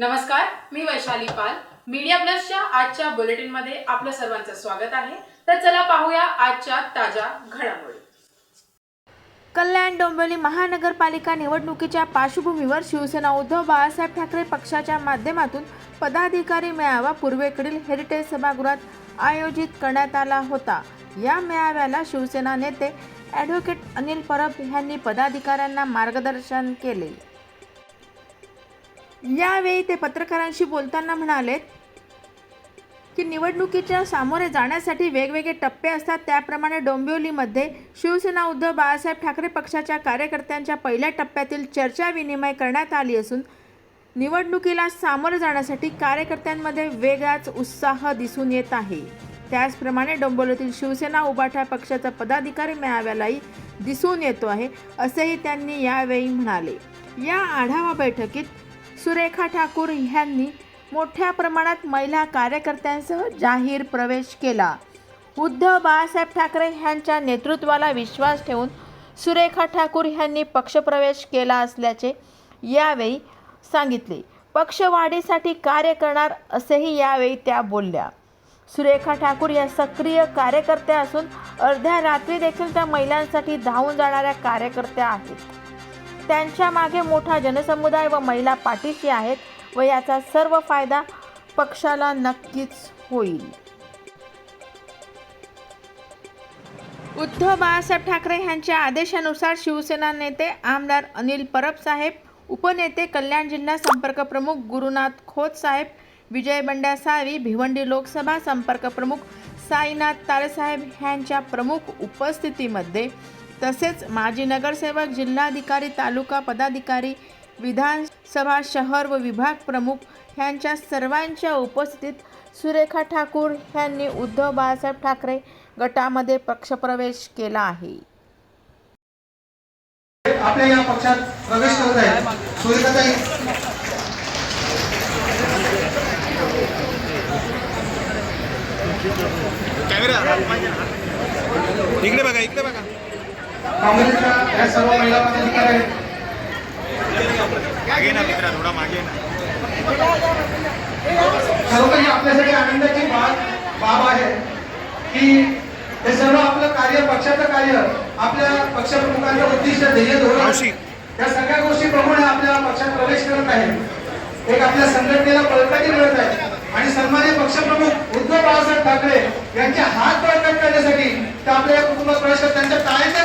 नमस्कार मी वैशाली पाल. मीडिया प्लसच्या आजच्या बुलेटिनमध्ये आपलं सर्वांचं स्वागत आहे. तर चला पाहूया आजच्या ताज्या घडामोडी. कल्याण डोंबिवली महानगरपालिका निवडणुकीच्या पार्श्वभूमीवर शिवसेना उद्धव बाळासाहेब ठाकरे पक्षाच्या माध्यमातून पदाधिकारी मेळावा पूर्वेकडील हेरिटेज सभागृहात आयोजित करण्यात आला होता. या मेळाव्याला शिवसेना नेते ॲडव्होकेट अनिल परब यांनी पदाधिकाऱ्यांना मार्गदर्शन केले. यावेळी ते पत्रकारांशी बोलताना म्हणाले की निवडणुकीच्या सामोरे जाण्यासाठी वेगवेगळे टप्पे असतात. त्याप्रमाणे डोंबिवलीमध्ये शिवसेना उद्धव बाळासाहेब ठाकरे पक्षाच्या कार्यकर्त्यांच्या पहिल्या टप्प्यातील चर्चा विनिमय करण्यात आली असून निवडणुकीला सामोरे जाण्यासाठी कार्यकर्त्यांमध्ये वेगळाच उत्साह दिसून येत आहे. त्याचप्रमाणे डोंबिवलीतील शिवसेना उभाठा पक्षाचा पदाधिकारी मेळाव्यालाही दिसून येतो आहे असेही त्यांनी यावेळी म्हणाले. या आढावा बैठकीत सुरेखा ठाकूर यांनी मोठ्या प्रमाणात महिला कार्यकर्त्यांसह जाहीर प्रवेश केला. उद्धव बाळासाहेब ठाकरे यांच्या नेतृत्वाला विश्वास ठेवून सुरेखा ठाकूर यांनी पक्षप्रवेश केला असल्याचे यावेळी सांगितले. पक्षवाढीसाठी कार्य करणार असेही यावेळी त्या बोलल्या. सुरेखा ठाकूर या सक्रिय कार्यकर्त्या असून अर्ध्या रात्री देखील त्या महिलांसाठी धावून जाणाऱ्या कार्यकर्त्या आहेत. त्यांच्या मागे मोठा जनसमुदाय व महिला पाठीशी आहेत व याचा सर्व फायदा पक्षाला नक्कीच होईल. उद्धव बाळासाहेब ठाकरे यांच्या आदेशानुसार शिवसेना नेते आमदार अनिल परब साहेब उपनेते कल्याण जिल्हा संपर्क प्रमुख गुरुनाथ खोत साहेब विजय बंड्या साळवी भिवंडी लोकसभा संपर्क प्रमुख साईनाथ तारेसाहेब यांच्या प्रमुख उपस्थितीमध्ये तसेच माजी नगरसेवक जिल्हाधिकारी तालुका पदाधिकारी विधानसभा शहर व विभाग प्रमुख यांच्या सर्वांच्या उपस्थितीत सुरेखा ठाकूर यांनी उद्धव बाळासाहेब ठाकरे गटामध्ये पक्षप्रवेश केला आहे. आपल्या या पक्षात प्रवेश करत आहे सुरेखाताई. इकडे बघा इकडे बघा. काँग्रेसच्या या सर्व महिला पदाधिकारी आहेत. खरोखर ही आपल्यासाठी आनंदाची बाब आहे की हे सर्व आपलं कार्य पक्षाचं कार्य आपल्या पक्षप्रमुखांचं उद्दिष्ट ध्येय धोरण. या सगळ्या गोष्टी प्रमाणे आपल्या पक्षात प्रवेश करत आहे. एक आपल्या संघटनेला बळकटी मिळत आहे. आणि सन्मान्य पक्षप्रमुख उद्धव बाळासाहेब ठाकरे यांचे हात बळकट करण्यासाठी ते आपल्या कुटुंबात प्रवेश करतात त्यांच्या टाळ्यांच्या